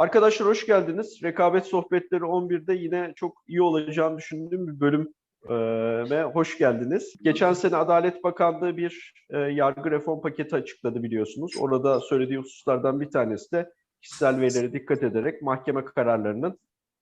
Arkadaşlar hoş geldiniz. Rekabet Sohbetleri 11'de yine çok iyi olacağını düşündüğüm bir bölüm e, ve hoş geldiniz. Geçen sene Adalet Bakanlığı bir e, yargı reform paketi açıkladı biliyorsunuz. Orada söylediği hususlardan bir tanesi de kişisel verilere dikkat ederek mahkeme kararlarının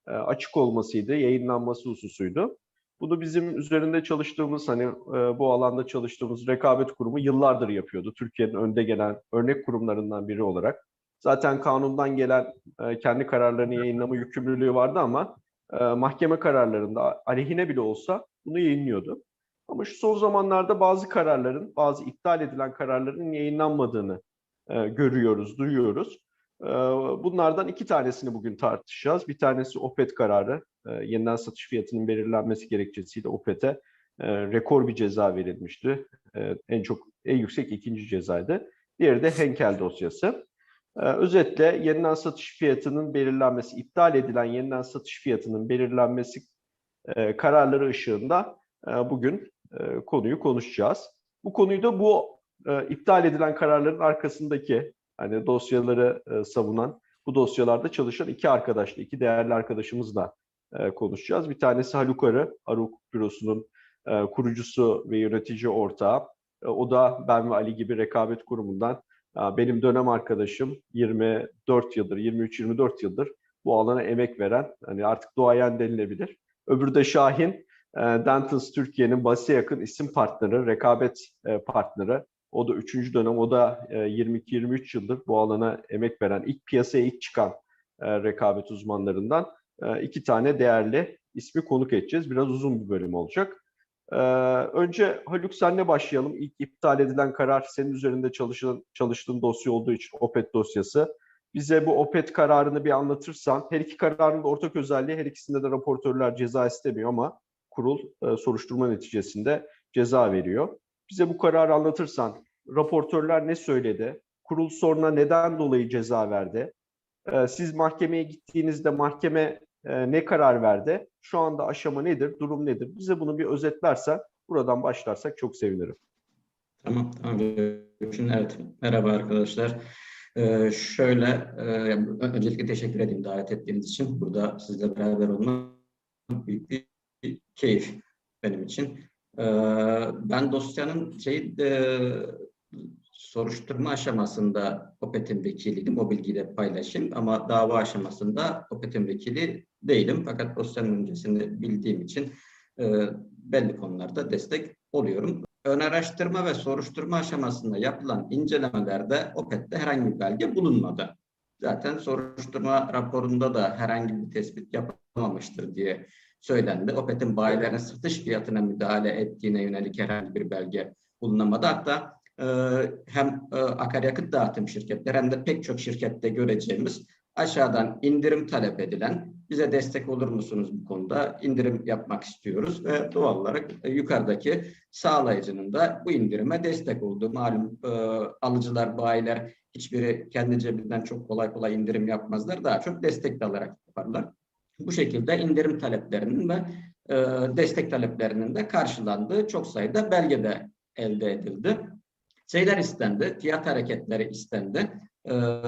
e, açık olmasıydı, yayınlanması hususuydu. Bunu bizim üzerinde çalıştığımız, hani e, bu alanda çalıştığımız rekabet kurumu yıllardır yapıyordu. Türkiye'nin önde gelen örnek kurumlarından biri olarak. Zaten kanundan gelen e, kendi kararlarını yayınlama yükümlülüğü vardı ama e, mahkeme kararlarında aleyhine bile olsa bunu yayınlıyordu. Ama şu son zamanlarda bazı kararların, bazı iptal edilen kararların yayınlanmadığını e, görüyoruz, duyuyoruz. E, bunlardan iki tanesini bugün tartışacağız. Bir tanesi OPET kararı, e, yeniden satış fiyatının belirlenmesi gerekçesiyle OPET'e e, rekor bir ceza verilmişti. E, en çok, en yüksek ikinci cezaydı. Diğeri de Henkel dosyası. Ee, özetle yeniden satış fiyatının belirlenmesi, iptal edilen yeniden satış fiyatının belirlenmesi e, kararları ışığında e, bugün e, konuyu konuşacağız. Bu konuyu da bu iptal edilen kararların arkasındaki hani dosyaları savunan, bu dosyalarda çalışan iki arkadaşla, iki değerli arkadaşımızla konuşacağız. Bir tanesi Haluk Arı, Arı Hukuk Bürosu'nun kurucusu ve yönetici ortağı. O da ben ve Ali gibi rekabet kurumundan benim dönem arkadaşım 24 yıldır, 23-24 yıldır bu alana emek veren, hani artık duayen denilebilir. Öbürü de Şahin, e, Dentons Türkiye'nin basite yakın isim partneri, rekabet e, partneri. O da üçüncü dönem, o da 22-23 e, yıldır bu alana emek veren, ilk piyasaya ilk çıkan rekabet uzmanlarından iki tane değerli ismi konuk edeceğiz. Biraz uzun bir bölüm olacak. Ee, önce Haluk senle başlayalım. İlk iptal edilen karar senin üzerinde çalışın, çalıştığın dosya olduğu için OPET dosyası. Bize bu OPET kararını bir anlatırsan, her iki kararın da ortak özelliği her ikisinde de raportörler ceza istemiyor ama kurul e, soruşturma neticesinde ceza veriyor. Bize bu kararı anlatırsan, raportörler ne söyledi? Kurul sonra neden dolayı ceza verdi? E, siz mahkemeye gittiğinizde mahkeme e, ne karar verdi? Şu anda aşama nedir? Durum nedir? Bize bunu bir özetlersen buradan başlarsak çok sevinirim. Tamam, tamam. Evet, merhaba arkadaşlar. Ee, şöyle, e, öncelikle teşekkür edeyim davet ettiğiniz için. Burada sizle beraber olmak büyük bir keyif benim için. Ee, ben dosyanın şey, e, soruşturma aşamasında OPET'in vekiliydim. O bilgiyi de paylaşayım ama dava aşamasında OPET'in vekili değilim. Fakat dosyanın öncesinde bildiğim için e, belli konularda destek oluyorum. Ön araştırma ve soruşturma aşamasında yapılan incelemelerde OPET'te herhangi bir belge bulunmadı. Zaten soruşturma raporunda da herhangi bir tespit yapılmamıştır diye söylendi. OPET'in bayilerin satış fiyatına müdahale ettiğine yönelik herhangi bir belge bulunamadı. Hatta e, hem e, akaryakıt dağıtım şirketleri hem de pek çok şirkette göreceğimiz aşağıdan indirim talep edilen bize destek olur musunuz bu konuda indirim yapmak istiyoruz ve doğal olarak e, yukarıdaki sağlayıcının da bu indirime destek olduğu malum e, alıcılar bayiler hiçbiri kendi cebinden çok kolay kolay indirim yapmazlar daha çok destek alarak yaparlar. Bu şekilde indirim taleplerinin ve e, destek taleplerinin de karşılandığı çok sayıda belge de elde edildi. Şeyler istendi, fiyat hareketleri istendi. Ee,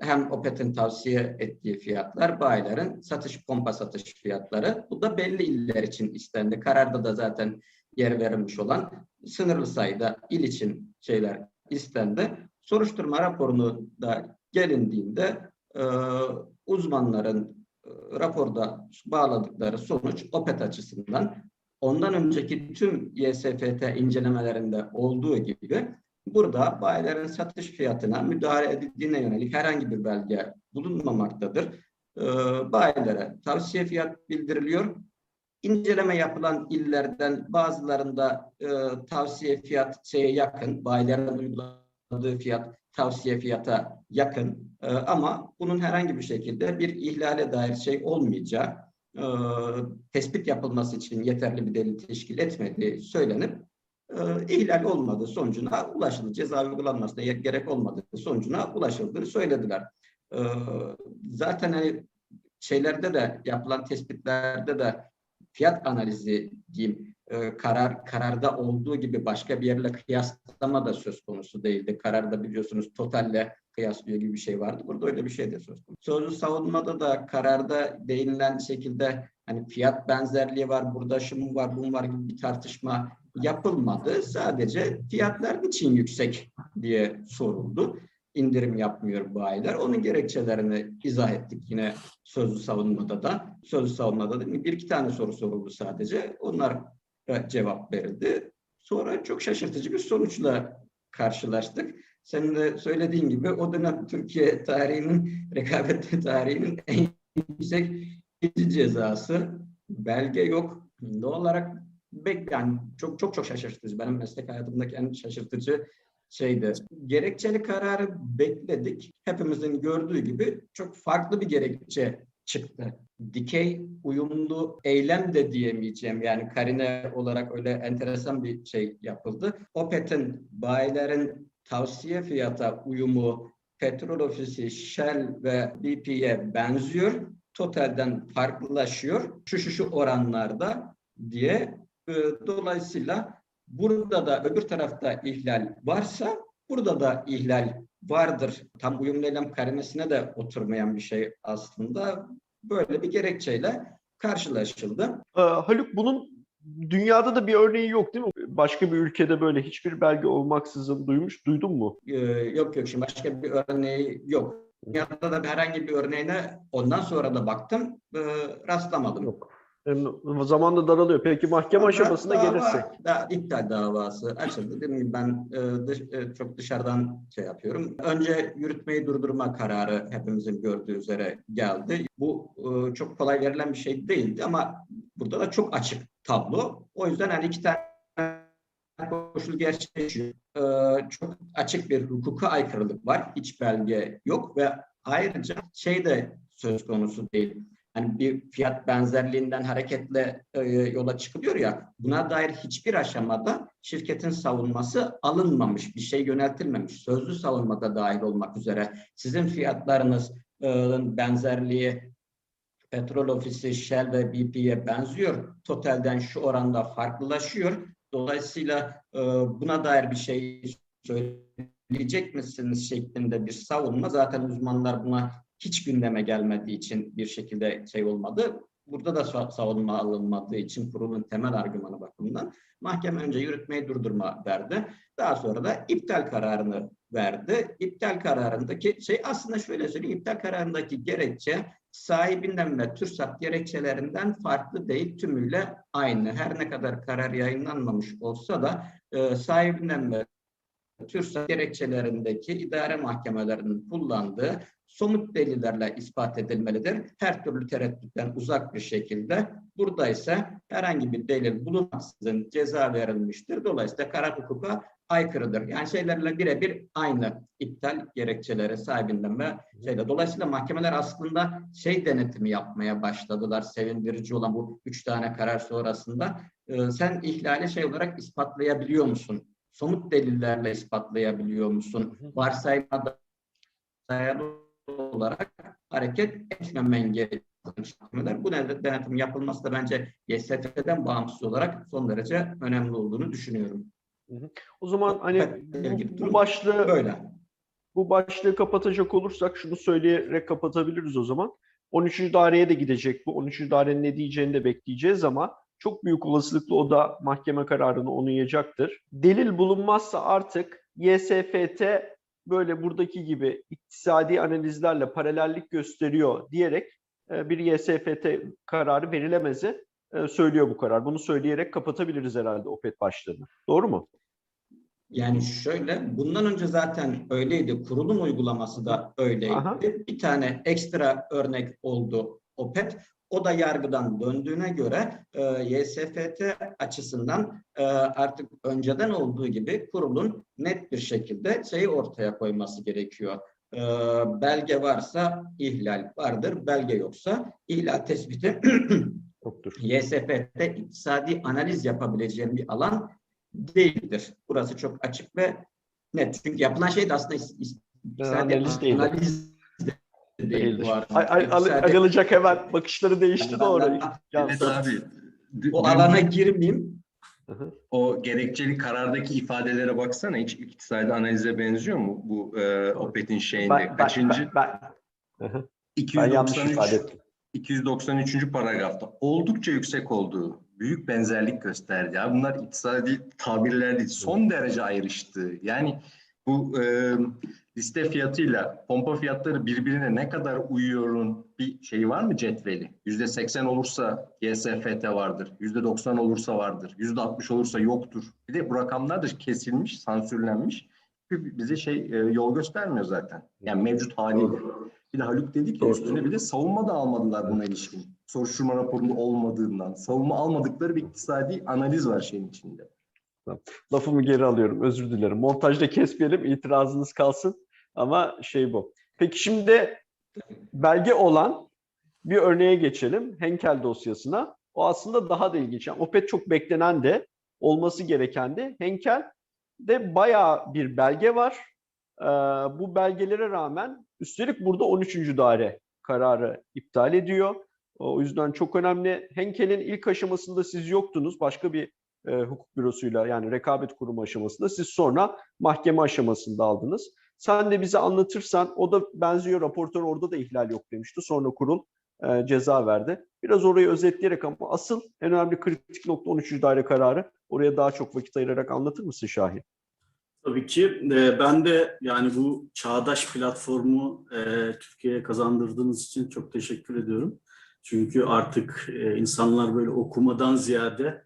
hem OPET'in tavsiye ettiği fiyatlar, bayilerin satış pompa satış fiyatları. Bu da belli iller için istendi. Kararda da zaten yer verilmiş olan sınırlı sayıda il için şeyler istendi. Soruşturma raporunu da gelindiğinde e, uzmanların e, raporda bağladıkları sonuç OPET açısından ondan önceki tüm YSFT incelemelerinde olduğu gibi burada bayilerin satış fiyatına müdahale edildiğine yönelik herhangi bir belge bulunmamaktadır. E, bayilere tavsiye fiyat bildiriliyor. İnceleme yapılan illerden bazılarında e, tavsiye fiyat şeye yakın, bayilerin uyguladığı fiyat tavsiye fiyata yakın e, ama bunun herhangi bir şekilde bir ihlale dair şey olmayacağı e, tespit yapılması için yeterli bir delil teşkil etmediği söylenip e, ihlal olmadığı sonucuna ulaşıldı. Ceza uygulanmasına gerek olmadığı sonucuna ulaşıldığını söylediler. E, zaten hani şeylerde de yapılan tespitlerde de fiyat analizi diyeyim e, karar kararda olduğu gibi başka bir yerle kıyaslama da söz konusu değildi. Kararda biliyorsunuz totalle kıyaslıyor gibi bir şey vardı. Burada öyle bir şey de söz konusu. Sözlü savunmada da kararda değinilen şekilde hani fiyat benzerliği var, burada şu mu var, bu mu var gibi bir tartışma yapılmadı. Sadece fiyatlar niçin yüksek diye soruldu. İndirim yapmıyor bayiler. Onun gerekçelerini izah ettik yine sözlü savunmada da. Sözlü savunmada da bir iki tane soru soruldu sadece. Onlar cevap verildi. Sonra çok şaşırtıcı bir sonuçla karşılaştık. Senin de söylediğin gibi o dönem Türkiye tarihinin, rekabet tarihinin en yüksek ikinci cezası. Belge yok. Doğal olarak bek yani çok çok çok şaşırtıcı. Benim meslek hayatımdaki en şaşırtıcı şeydi. Gerekçeli kararı bekledik. Hepimizin gördüğü gibi çok farklı bir gerekçe çıktı. Dikey uyumlu eylem de diyemeyeceğim. Yani karine olarak öyle enteresan bir şey yapıldı. Opet'in bayilerin tavsiye fiyata uyumu petrol ofisi, Shell ve BP'ye benziyor. Totalden farklılaşıyor. Şu şu şu oranlarda diye. E, dolayısıyla burada da öbür tarafta ihlal varsa burada da ihlal vardır. Tam uyumlu eylem karimesine de oturmayan bir şey aslında. Böyle bir gerekçeyle karşılaşıldı. Ee, Haluk bunun dünyada da bir örneği yok değil mi? Başka bir ülkede böyle hiçbir belge olmaksızın duymuş, duydun mu? Ee, yok yok şimdi başka bir örneği yok. Dünyada da herhangi bir örneğine ondan sonra da baktım e, rastlamadım. Yok. Zaman da daralıyor. Peki mahkeme aşamasına Dava- gelirsek. Da, iptal davası açıldı. Dediğim gibi ben e, dış- e, çok dışarıdan şey yapıyorum. Önce yürütmeyi durdurma kararı hepimizin gördüğü üzere geldi. Bu e, çok kolay verilen bir şey değildi ama burada da çok açık tablo. O yüzden hani iki tane koşul gerçekleşiyor. E, çok açık bir hukuka aykırılık var. Hiç belge yok ve ayrıca şey de söz konusu değil hani bir fiyat benzerliğinden hareketle e, yola çıkılıyor ya buna dair hiçbir aşamada şirketin savunması alınmamış, bir şey yöneltilmemiş. Sözlü savunmada dahil olmak üzere sizin fiyatlarınız e, benzerliği petrol ofisi, Shell ve BP'ye benziyor. Totalden şu oranda farklılaşıyor. Dolayısıyla e, buna dair bir şey söyleyecek misiniz şeklinde bir savunma. Zaten uzmanlar buna hiç gündeme gelmediği için bir şekilde şey olmadı. Burada da sa- savunma alınmadığı için kurulun temel argümanı bakımından mahkeme önce yürütmeyi durdurma verdi. Daha sonra da iptal kararını verdi. İptal kararındaki şey aslında şöyle söyleyeyim. İptal kararındaki gerekçe sahibinden ve TÜRSAP gerekçelerinden farklı değil. Tümüyle aynı. Her ne kadar karar yayınlanmamış olsa da e, sahibinden ve TÜRSAP gerekçelerindeki idare mahkemelerinin kullandığı somut delillerle ispat edilmelidir. Her türlü tereddütten uzak bir şekilde. Burada ise herhangi bir delil bulunmaksızın ceza verilmiştir. Dolayısıyla karar hukuka aykırıdır. Yani şeylerle birebir aynı iptal gerekçeleri sahibinden ve şeyde. Dolayısıyla mahkemeler aslında şey denetimi yapmaya başladılar. Sevindirici olan bu üç tane karar sonrasında. Ee, sen ihlali şey olarak ispatlayabiliyor musun? Somut delillerle ispatlayabiliyor musun? Varsayıma dayalı olarak hareket etmemen gerekiyor. Bu nedenle denetim yapılması da bence YSF'den bağımsız olarak son derece önemli olduğunu düşünüyorum. O zaman hani bu, bu başlığı Böyle. bu başlığı kapatacak olursak şunu söyleyerek kapatabiliriz o zaman. 13. daireye de gidecek bu. 13. dairenin ne diyeceğini de bekleyeceğiz ama çok büyük olasılıkla o da mahkeme kararını onayacaktır. Delil bulunmazsa artık YSFT böyle buradaki gibi iktisadi analizlerle paralellik gösteriyor diyerek e, bir YSFT kararı verilemezi e, söylüyor bu karar. Bunu söyleyerek kapatabiliriz herhalde OPET başlığını. Doğru mu? Yani şöyle, bundan önce zaten öyleydi. Kurulum uygulaması da öyleydi. Aha. Bir tane ekstra örnek oldu OPET. O da yargıdan döndüğüne göre e, YSFT açısından e, artık önceden olduğu gibi kurulun net bir şekilde şeyi ortaya koyması gerekiyor. E, belge varsa ihlal vardır, belge yoksa ihlal tespiti Yoktur. YSF'de iktisadi analiz yapabileceğim bir alan değildir. Burası çok açık ve net. Çünkü yapılan şey de aslında is- is- iktisadi Analiz analiz değil bu arada. Ay, ay, al- alınacak hemen bakışları değişti doğru. Evet abi. O alana girmeyeyim. Hı hı. O gerekçeli karardaki ifadelere baksana hiç iktisadi analize benziyor mu bu e, Opet'in şeyinde? Ben, Kaçıncı? ben, ben, Hı hı. ben yanlış 293 ifade ettim. 293. paragrafta oldukça yüksek olduğu büyük benzerlik gösterdi. Ya bunlar iktisadi tabirler değil. Son derece ayrıştı. Yani bu e, liste fiyatıyla pompa fiyatları birbirine ne kadar uyuyorun bir şey var mı cetveli? Yüzde 80 olursa GSFT vardır. Yüzde 90 olursa vardır. Yüzde 60 olursa yoktur. Bir de bu rakamlar da kesilmiş, sansürlenmiş. Bize şey e, yol göstermiyor zaten. Yani mevcut haliyle. Bir de Haluk dedi ki Doğru. üstüne bir de savunma da almadılar buna ilişkin. Soruşturma raporunda olmadığından. Savunma almadıkları bir iktisadi analiz var şeyin içinde. Lafımı geri alıyorum. Özür dilerim. Montajda kesmeyelim. itirazınız kalsın. Ama şey bu. Peki şimdi belge olan bir örneğe geçelim. Henkel dosyasına. O aslında daha da ilginç. Yani Opet çok beklenen de olması gereken de Henkel'de bayağı bir belge var. Ee, bu belgelere rağmen üstelik burada 13. daire kararı iptal ediyor. O yüzden çok önemli. Henkel'in ilk aşamasında siz yoktunuz. Başka bir e, hukuk bürosuyla yani rekabet kurumu aşamasında siz sonra mahkeme aşamasında aldınız. Sen de bize anlatırsan o da benziyor raportör orada da ihlal yok demişti. Sonra kurul e, ceza verdi. Biraz orayı özetleyerek ama asıl en önemli kritik nokta 13. daire kararı. Oraya daha çok vakit ayırarak anlatır mısın Şahin? Tabii ki. Ee, Ben de yani bu çağdaş platformu e, Türkiye'ye kazandırdığınız için çok teşekkür ediyorum. Çünkü artık e, insanlar böyle okumadan ziyade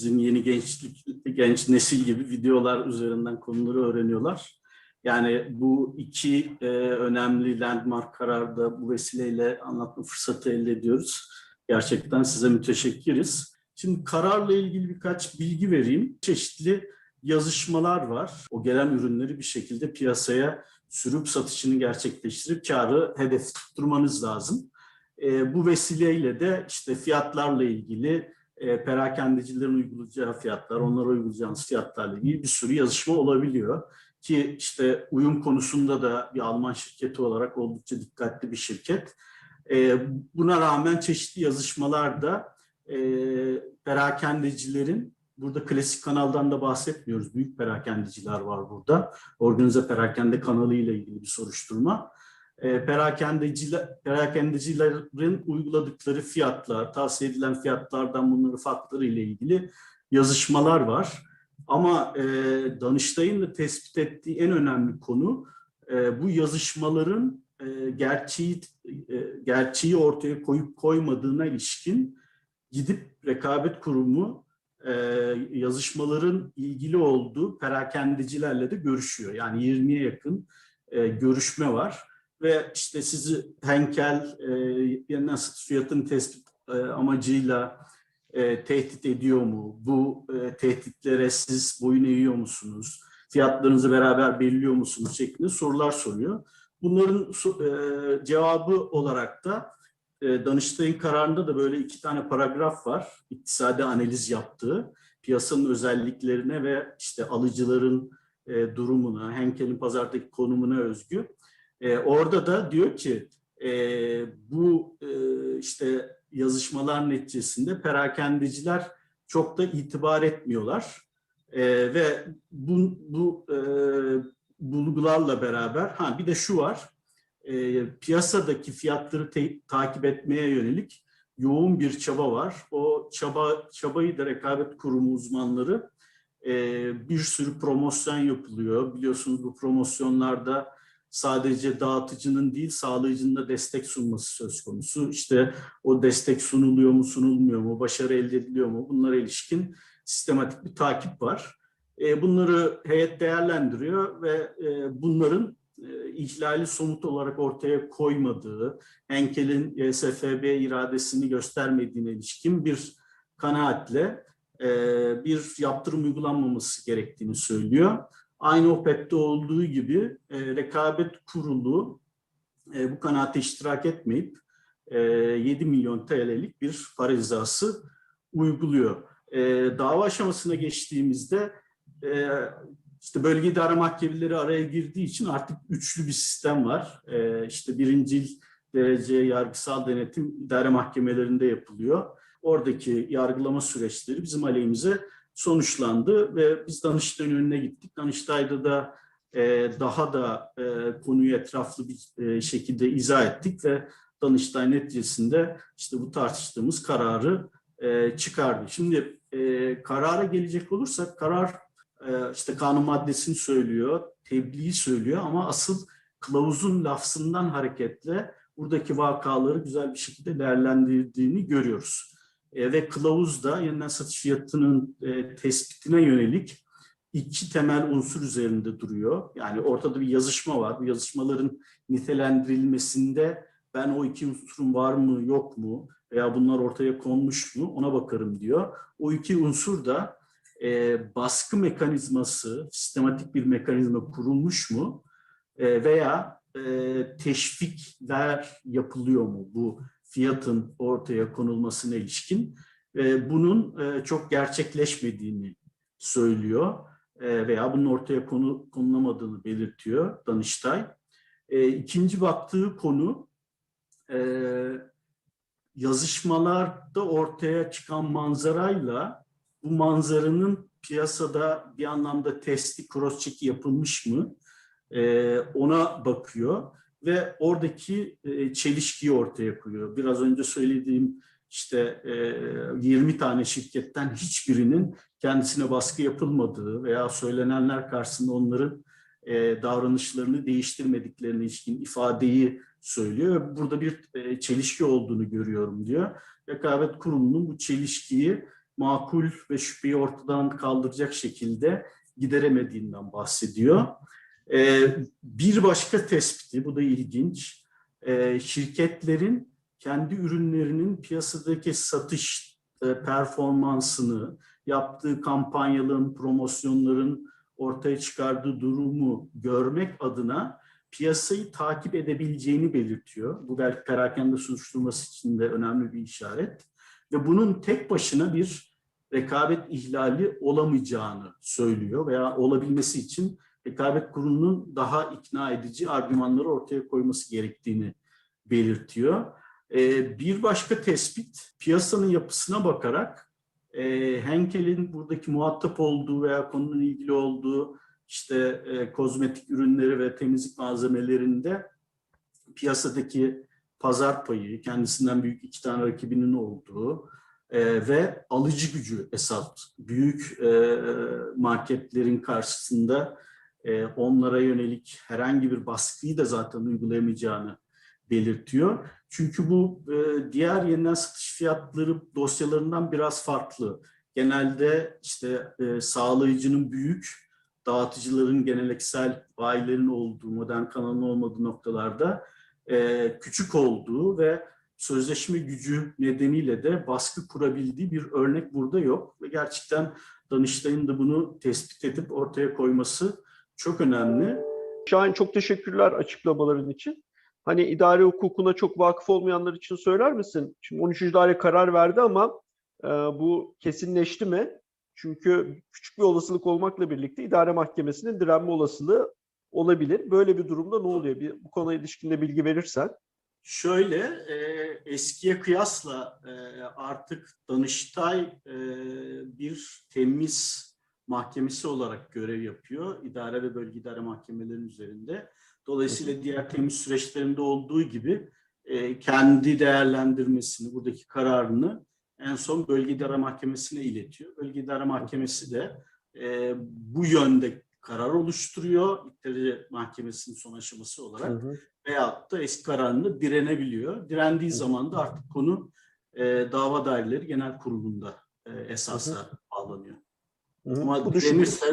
bizim yeni gençlik genç nesil gibi videolar üzerinden konuları öğreniyorlar. Yani bu iki e, önemli landmark kararda bu vesileyle anlatma fırsatı elde ediyoruz. Gerçekten size müteşekkiriz. Şimdi kararla ilgili birkaç bilgi vereyim. Çeşitli yazışmalar var. O gelen ürünleri bir şekilde piyasaya sürüp satışını gerçekleştirip karı hedef tutturmanız lazım. E, bu vesileyle de işte fiyatlarla ilgili e, perakendecilerin uygulayacağı fiyatlar, onlara uygulayacağınız fiyatlarla ilgili bir sürü yazışma olabiliyor. Ki işte uyum konusunda da bir Alman şirketi olarak oldukça dikkatli bir şirket. E, buna rağmen çeşitli yazışmalarda e, perakendecilerin Burada klasik kanaldan da bahsetmiyoruz. Büyük perakendeciler var burada. Organize perakende kanalı ile ilgili bir soruşturma. E, perakendeciler, perakendecilerin uyguladıkları fiyatlar, tavsiye edilen fiyatlardan bunları farkları ile ilgili yazışmalar var. Ama e, Danıştay'ın da tespit ettiği en önemli konu e, bu yazışmaların e, gerçeği e, gerçeği ortaya koyup koymadığına ilişkin gidip rekabet kurumu e, yazışmaların ilgili olduğu perakendecilerle de görüşüyor. Yani 20'ye yakın e, görüşme var ve işte sizi Henkel e, yeniden satış fiyatını tespit e, amacıyla e, tehdit ediyor mu? Bu e, tehditlere siz boyun eğiyor musunuz? Fiyatlarınızı beraber belirliyor musunuz? şeklinde sorular soruyor. Bunların e, cevabı olarak da e, Danıştay'ın kararında da böyle iki tane paragraf var. İktisadi analiz yaptığı, piyasanın özelliklerine ve işte alıcıların e, durumuna, Henkel'in pazardaki konumuna özgü. E, orada da diyor ki e, bu e, işte yazışmalar neticesinde perakendeciler çok da itibar etmiyorlar. E, ve bu, bu e, bulgularla beraber, ha bir de şu var, e, piyasadaki fiyatları te- takip etmeye yönelik yoğun bir çaba var. O çaba çabayı da rekabet kurumu uzmanları e, bir sürü promosyon yapılıyor. Biliyorsunuz bu promosyonlarda sadece dağıtıcının değil sağlayıcının da destek sunması söz konusu. İşte o destek sunuluyor mu sunulmuyor mu, başarı elde ediliyor mu bunlara ilişkin sistematik bir takip var. E, bunları heyet değerlendiriyor ve e, bunların e, ihlali somut olarak ortaya koymadığı, Henkel'in e, SFB iradesini göstermediğine ilişkin bir kanaatle bir yaptırım uygulanmaması gerektiğini söylüyor. Aynı OPEC'te olduğu gibi e, rekabet kurulu e, bu kanaate iştirak etmeyip e, 7 milyon TL'lik bir para cezası uyguluyor. E, dava aşamasına geçtiğimizde e, işte bölge idare mahkemeleri araya girdiği için artık üçlü bir sistem var. Ee, işte birincil derece yargısal denetim idare mahkemelerinde yapılıyor. Oradaki yargılama süreçleri bizim aleyhimize sonuçlandı ve biz Danıştay'ın önüne gittik. Danıştay'da da e, daha da e, konuyu etraflı bir e, şekilde izah ettik ve Danıştay neticesinde işte bu tartıştığımız kararı e, çıkardı. Şimdi e, karara gelecek olursak karar e, işte kanun maddesini söylüyor, tebliği söylüyor ama asıl kılavuzun lafzından hareketle buradaki vakaları güzel bir şekilde değerlendirdiğini görüyoruz. E, ve kılavuz da yeniden satış fiyatının e, tespitine yönelik iki temel unsur üzerinde duruyor. Yani ortada bir yazışma var. Bu yazışmaların nitelendirilmesinde ben o iki unsurun var mı yok mu veya bunlar ortaya konmuş mu ona bakarım diyor. O iki unsur da e, baskı mekanizması, sistematik bir mekanizma kurulmuş mu e, veya e, teşvikler yapılıyor mu bu fiyatın ortaya konulmasına ilişkin e, bunun e, çok gerçekleşmediğini söylüyor e, veya bunun ortaya konu, konulamadığını belirtiyor Danıştay. E, ikinci baktığı konu e, yazışmalarda ortaya çıkan manzarayla bu manzaranın piyasada bir anlamda testi, cross-check yapılmış mı? Ona bakıyor ve oradaki e, çelişkiyi ortaya koyuyor. Biraz önce söylediğim işte e, 20 tane şirketten hiçbirinin kendisine baskı yapılmadığı veya söylenenler karşısında onların e, davranışlarını değiştirmediklerine ilişkin ifadeyi söylüyor. Burada bir e, çelişki olduğunu görüyorum diyor. Rekabet Kurulu'nun bu çelişkiyi makul ve şüpheyi ortadan kaldıracak şekilde gideremediğinden bahsediyor. E, bir başka tespiti, bu da ilginç, e, şirketlerin kendi ürünlerinin piyasadaki satış e, performansını, yaptığı kampanyaların, promosyonların ortaya çıkardığı durumu görmek adına piyasayı takip edebileceğini belirtiyor. Bu belki perakende soruşturması için de önemli bir işaret. Ve bunun tek başına bir rekabet ihlali olamayacağını söylüyor veya olabilmesi için rekabet kurulunun daha ikna edici argümanları ortaya koyması gerektiğini belirtiyor. Ee, bir başka tespit piyasanın yapısına bakarak e, Henkel'in buradaki muhatap olduğu veya konunun ilgili olduğu işte e, kozmetik ürünleri ve temizlik malzemelerinde piyasadaki pazar payı, kendisinden büyük iki tane rakibinin olduğu e, ve alıcı gücü esas büyük marketlerin karşısında e, onlara yönelik herhangi bir baskıyı da zaten uygulayamayacağını belirtiyor. Çünkü bu e, diğer yeniden satış fiyatları dosyalarından biraz farklı. Genelde işte e, sağlayıcının büyük, dağıtıcıların geleneksel bayilerin olduğu, modern kanalın olmadığı noktalarda e, küçük olduğu ve sözleşme gücü nedeniyle de baskı kurabildiği bir örnek burada yok. Ve gerçekten Danıştay'ın da bunu tespit edip ortaya koyması çok önemli. Şahin çok teşekkürler açıklamaların için. Hani idare hukukuna çok vakıf olmayanlar için söyler misin? Şimdi 13. daire karar verdi ama e, bu kesinleşti mi? Çünkü küçük bir olasılık olmakla birlikte idare mahkemesinin direnme olasılığı olabilir. Böyle bir durumda ne oluyor? Bir, bu konuya ilişkinde bilgi verirsen. Şöyle e, eskiye kıyasla e, artık Danıştay e, bir temiz mahkemesi olarak görev yapıyor. İdare ve bölge idare mahkemelerinin üzerinde. Dolayısıyla diğer temiz süreçlerinde olduğu gibi e, kendi değerlendirmesini, buradaki kararını en son bölge idare mahkemesine iletiyor. Bölge idare mahkemesi de e, bu yönde karar oluşturuyor. İttihatı mahkemesinin son aşaması olarak Hı hı. veyahut da eski kararını direnebiliyor. Direndiği zaman da artık konu e, dava daireleri genel kurulunda e, esasa bağlanıyor. Hı hı. Ama Bu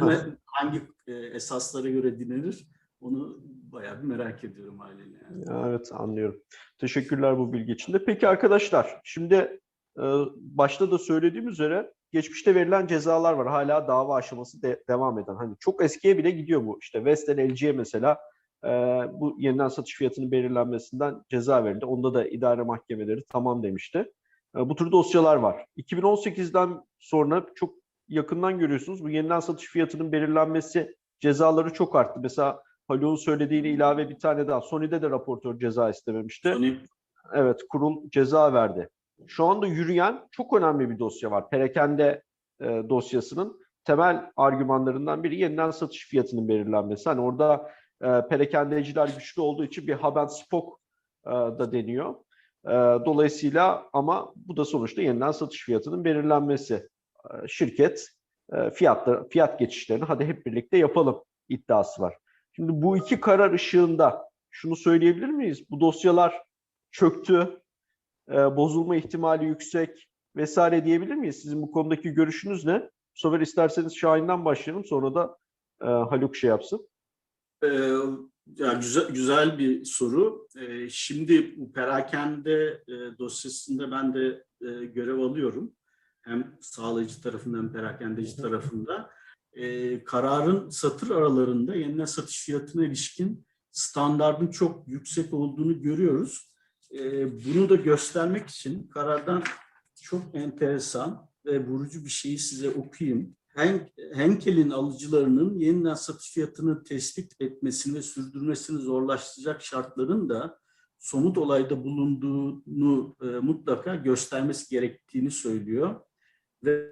Ha. ne- hangi e, esaslara göre dinlenir onu bayağı bir merak ediyorum haliyle. Yani. Ya, Evet anlıyorum. Teşekkürler bu bilgi için de. Peki arkadaşlar şimdi e, başta da söylediğim üzere geçmişte verilen cezalar var. Hala dava aşaması de- devam eden. Hani çok eskiye bile gidiyor bu. İşte Vestel LG'ye mesela e, bu yeniden satış fiyatının belirlenmesinden ceza verildi. Onda da idare mahkemeleri tamam demişti. E, bu tür dosyalar var. 2018'den sonra çok yakından görüyorsunuz. Bu yeniden satış fiyatının belirlenmesi cezaları çok arttı. Mesela Haluk'un söylediğine ilave bir tane daha. Sony'de de raportör ceza istememişti. Sony Evet, kurul ceza verdi. Şu anda yürüyen çok önemli bir dosya var. Perakende e, dosyasının. temel argümanlarından biri yeniden satış fiyatının belirlenmesi. Hani orada e, perakendeciler güçlü olduğu için bir hub and spoke e, da deniyor. E, dolayısıyla ama bu da sonuçta yeniden satış fiyatının belirlenmesi. E, şirket e, fiyatlar, fiyat geçişlerini hadi hep birlikte yapalım iddiası var. Şimdi bu iki karar ışığında şunu söyleyebilir miyiz? Bu dosyalar çöktü, e, bozulma ihtimali yüksek vesaire diyebilir miyiz? Sizin bu konudaki görüşünüz ne? Bu sefer isterseniz Şahin'den başlayalım sonra da Haluk şey yapsın. Ee, ya güzel, güzel bir soru. Şimdi bu perakende dosyasında ben de görev alıyorum. Hem sağlayıcı tarafında hem perakendeci tarafında. Ee, kararın satır aralarında yeniden satış fiyatına ilişkin standardın çok yüksek olduğunu görüyoruz. Ee, bunu da göstermek için karardan çok enteresan ve vurucu bir şeyi size okuyayım. Hen- Henkel'in alıcılarının yeniden satış fiyatını tespit etmesini ve sürdürmesini zorlaştıracak şartların da somut olayda bulunduğunu e, mutlaka göstermesi gerektiğini söylüyor. Ve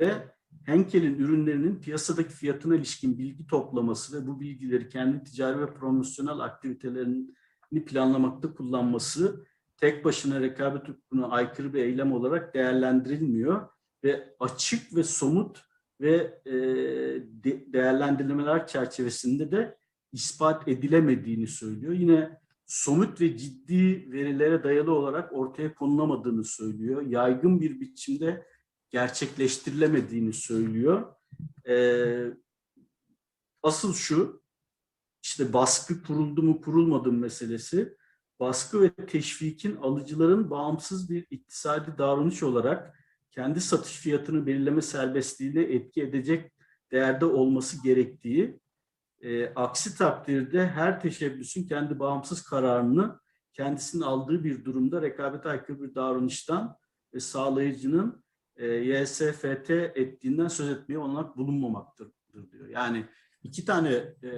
Henkel'in ürünlerinin piyasadaki fiyatına ilişkin bilgi toplaması ve bu bilgileri kendi ticari ve promosyonel aktivitelerini planlamakta kullanması tek başına rekabet hukukuna aykırı bir eylem olarak değerlendirilmiyor ve açık ve somut ve e, de- değerlendirmeler çerçevesinde de ispat edilemediğini söylüyor. Yine somut ve ciddi verilere dayalı olarak ortaya konulamadığını söylüyor. Yaygın bir biçimde gerçekleştirilemediğini söylüyor. E, asıl şu, işte baskı kuruldu mu kurulmadı mı meselesi. Baskı ve teşvikin alıcıların bağımsız bir iktisadi davranış olarak kendi satış fiyatını belirleme serbestliğine etki edecek değerde olması gerektiği, e, aksi takdirde her teşebbüsün kendi bağımsız kararını kendisinin aldığı bir durumda rekabete aykırı bir davranıştan ve sağlayıcının e, YSFT ettiğinden söz etmeye olanak bulunmamaktır diyor. Yani iki tane e,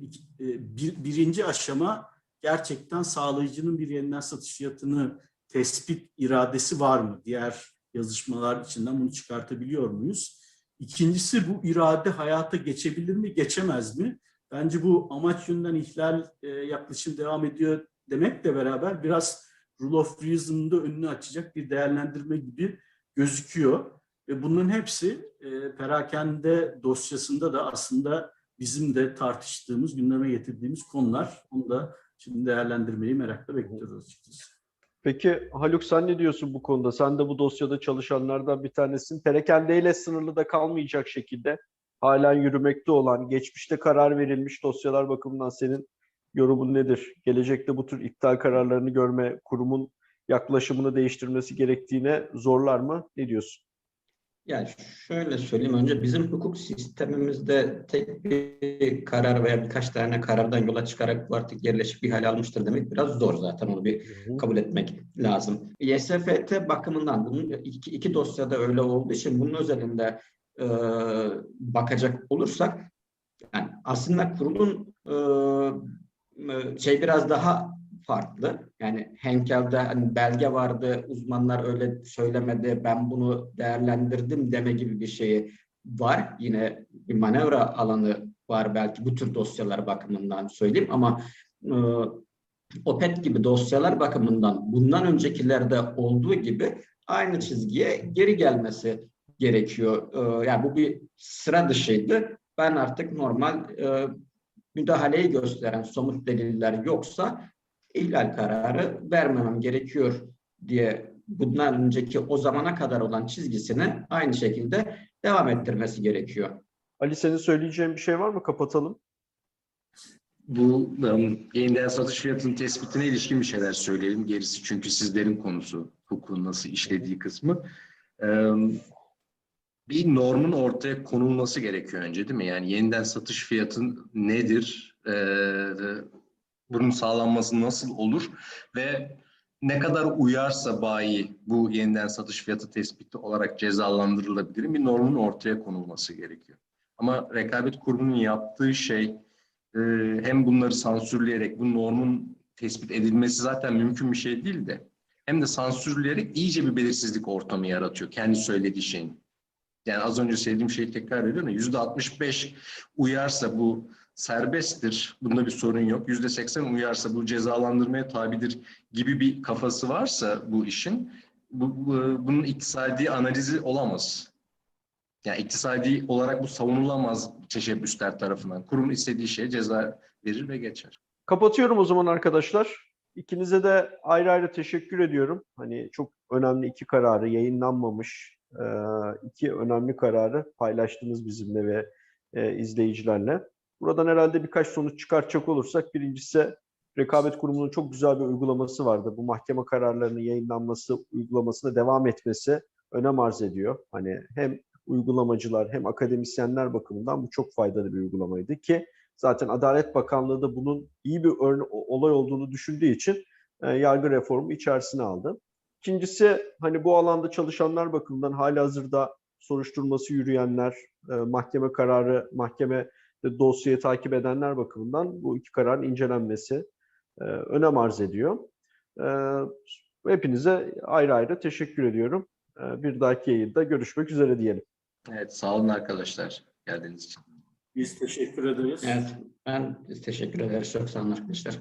iki- e, bir, birinci aşama gerçekten sağlayıcının bir yeniden satış fiyatını tespit iradesi var mı? Diğer yazışmalar içinden bunu çıkartabiliyor muyuz? İkincisi bu irade hayata geçebilir mi, geçemez mi? Bence bu amaç yönünden ihlal e, yaklaşım devam ediyor demekle beraber biraz rule of reason'ın da önünü açacak bir değerlendirme gibi gözüküyor. Ve bunların hepsi e, perakende dosyasında da aslında bizim de tartıştığımız, gündeme getirdiğimiz konular. Onu da şimdi değerlendirmeyi merakla bekliyoruz açıkçası. Peki Haluk sen ne diyorsun bu konuda? Sen de bu dosyada çalışanlardan bir tanesin. Perekendeyle sınırlı da kalmayacak şekilde halen yürümekte olan, geçmişte karar verilmiş dosyalar bakımından senin yorumun nedir? Gelecekte bu tür iptal kararlarını görme, kurumun yaklaşımını değiştirmesi gerektiğine zorlar mı? Ne diyorsun? Yani şöyle söyleyeyim önce bizim hukuk sistemimizde tek bir karar veya birkaç tane karardan yola çıkarak bu artık yerleşik bir hale almıştır demek biraz zor zaten onu bir kabul etmek lazım. YSFT bakımından bunun iki, iki dosyada öyle olduğu için bunun özelinde e, bakacak olursak yani aslında kurulun e, e, şey biraz daha farklı. Yani Henkel'de hani belge vardı, uzmanlar öyle söylemedi, ben bunu değerlendirdim deme gibi bir şeyi var. Yine bir manevra alanı var belki bu tür dosyalar bakımından söyleyeyim ama e, OPET gibi dosyalar bakımından bundan öncekilerde olduğu gibi aynı çizgiye geri gelmesi gerekiyor. E, yani bu bir sıra dışıydı. Ben artık normal e, müdahaleyi gösteren somut deliller yoksa ihlal kararı vermemem gerekiyor diye bundan önceki o zamana kadar olan çizgisini aynı şekilde devam ettirmesi gerekiyor. Ali senin söyleyeceğin bir şey var mı? Kapatalım. Bu um, yeniden satış fiyatının tespitine ilişkin bir şeyler söyleyelim. Gerisi çünkü sizlerin konusu, hukukun nasıl işlediği kısmı. Um, bir normun ortaya konulması gerekiyor önce değil mi? Yani yeniden satış fiyatın nedir? Ee, bunun sağlanması nasıl olur? Ve ne kadar uyarsa bayi bu yeniden satış fiyatı tespiti olarak cezalandırılabilir bir normun ortaya konulması gerekiyor. Ama rekabet kurumunun yaptığı şey e, hem bunları sansürleyerek bu normun tespit edilmesi zaten mümkün bir şey değil de hem de sansürleyerek iyice bir belirsizlik ortamı yaratıyor kendi söylediği şeyin. Yani az önce söylediğim şeyi tekrar ediyorum yüzde 65 uyarsa bu serbesttir. Bunda bir sorun yok. Yüzde 80 uyarsa bu cezalandırmaya tabidir gibi bir kafası varsa bu işin bu, bu- bunun iktisadi analizi olamaz. Yani iktisadi olarak bu savunulamaz teşebbüsler tarafından. Kurum istediği şeye ceza verir ve geçer. Kapatıyorum o zaman arkadaşlar. İkinize de ayrı ayrı teşekkür ediyorum. Hani çok önemli iki kararı yayınlanmamış iki önemli kararı paylaştınız bizimle ve izleyicilerle. Buradan herhalde birkaç sonuç çıkartacak olursak birincisi Rekabet Kurumu'nun çok güzel bir uygulaması vardı. Bu mahkeme kararlarının yayınlanması, uygulamasına devam etmesi önem arz ediyor. Hani hem uygulamacılar hem akademisyenler bakımından bu çok faydalı bir uygulamaydı ki zaten Adalet Bakanlığı da bunun iyi bir örne- olay olduğunu düşündüğü için e, yargı reformu içerisine aldı. İkincisi hani bu alanda çalışanlar bakımından halihazırda soruşturması yürüyenler, e, mahkeme kararı, mahkeme dosyayı takip edenler bakımından bu iki kararın incelenmesi e, önem arz ediyor. E, hepinize ayrı ayrı teşekkür ediyorum. E, bir dahaki yayında görüşmek üzere diyelim. Evet sağ olun arkadaşlar geldiğiniz için. Biz teşekkür ederiz. Evet, ben teşekkür ederiz. Çok sağ olun arkadaşlar.